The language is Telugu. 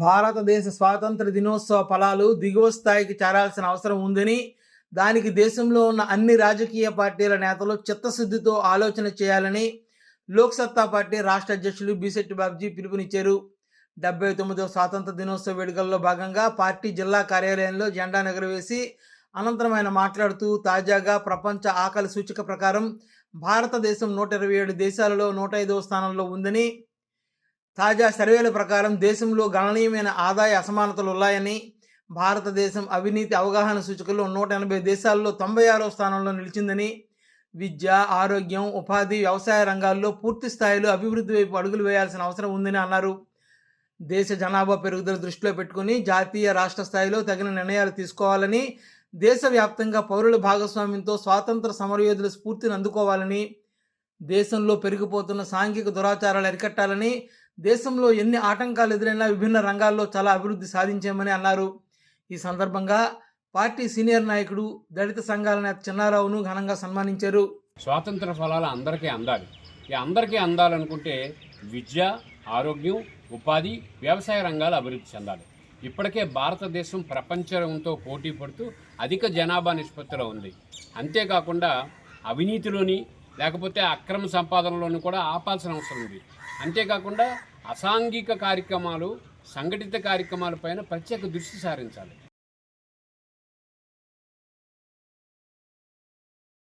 భారతదేశ స్వాతంత్ర దినోత్సవ ఫలాలు దిగువ స్థాయికి చేరాల్సిన అవసరం ఉందని దానికి దేశంలో ఉన్న అన్ని రాజకీయ పార్టీల నేతలు చిత్తశుద్ధితో ఆలోచన చేయాలని లోక్సత్తా పార్టీ రాష్ట్ర అధ్యక్షులు బిశెట్టి బాబ్జీ పిలుపునిచ్చారు. డెబ్బై తొమ్మిదవ స్వాతంత్ర దినోత్సవ వేడుకల్లో భాగంగా పార్టీ జిల్లా కార్యాలయంలో జెండా ఎగరవేసి అనంతరం ఆయన మాట్లాడుతూ తాజాగా ప్రపంచ ఆకలి సూచిక ప్రకారం భారతదేశం నూట ఇరవై ఏడు దేశాలలో నూట ఐదవ స్థానంలో ఉందని తాజా సర్వేల ప్రకారం దేశంలో గణనీయమైన ఆదాయ అసమానతలు ఉన్నాయని భారతదేశం అవినీతి అవగాహన సూచికలో నూట ఎనభై దేశాల్లో తొంభై ఆరో స్థానంలో నిలిచిందని విద్య ఆరోగ్యం ఉపాధి వ్యవసాయ రంగాల్లో పూర్తి స్థాయిలో అభివృద్ధి వైపు అడుగులు వేయాల్సిన అవసరం ఉందని అన్నారు. దేశ జనాభా పెరుగుదల దృష్టిలో పెట్టుకుని జాతీయ రాష్ట్ర స్థాయిలో తగిన నిర్ణయాలు తీసుకోవాలని దేశవ్యాప్తంగా పౌరుల భాగస్వామ్యంతో స్వాతంత్ర సమరయోధుల స్ఫూర్తిని అందుకోవాలని దేశంలో పెరిగిపోతున్న సాంఘిక దురాచారాలు అరికట్టాలని దేశంలో ఎన్ని ఆటంకాలు ఎదురైనా విభిన్న రంగాల్లో చాలా అభివృద్ధి సాధించామని అన్నారు. ఈ సందర్భంగా పార్టీ సీనియర్ నాయకుడు దళిత సంఘాల నేత చిన్నారావును ఘనంగా సన్మానించారు. స్వాతంత్ర ఫలాలు అందరికీ అందాలి. ఈ అందరికీ అందాలనుకుంటే విద్య ఆరోగ్యం ఉపాధి వ్యవసాయ రంగాలు అభివృద్ధి చెందాలి. ఇప్పటికే భారతదేశం ప్రపంచంతో పోటీ పడుతూ అధిక జనాభా నిష్పత్తిలో ఉంది. అంతేకాకుండా అవినీతిలోని లేకపోతే అక్రమ సంపాదనలోని కూడా ఆపాల్సిన అవసరం ఉంది. అంతేకాకుండా అసాంఘిక కార్యక్రమాలు సంఘటిత కార్యక్రమాలపైన ప్రత్యేక దృష్టి సారించాలి.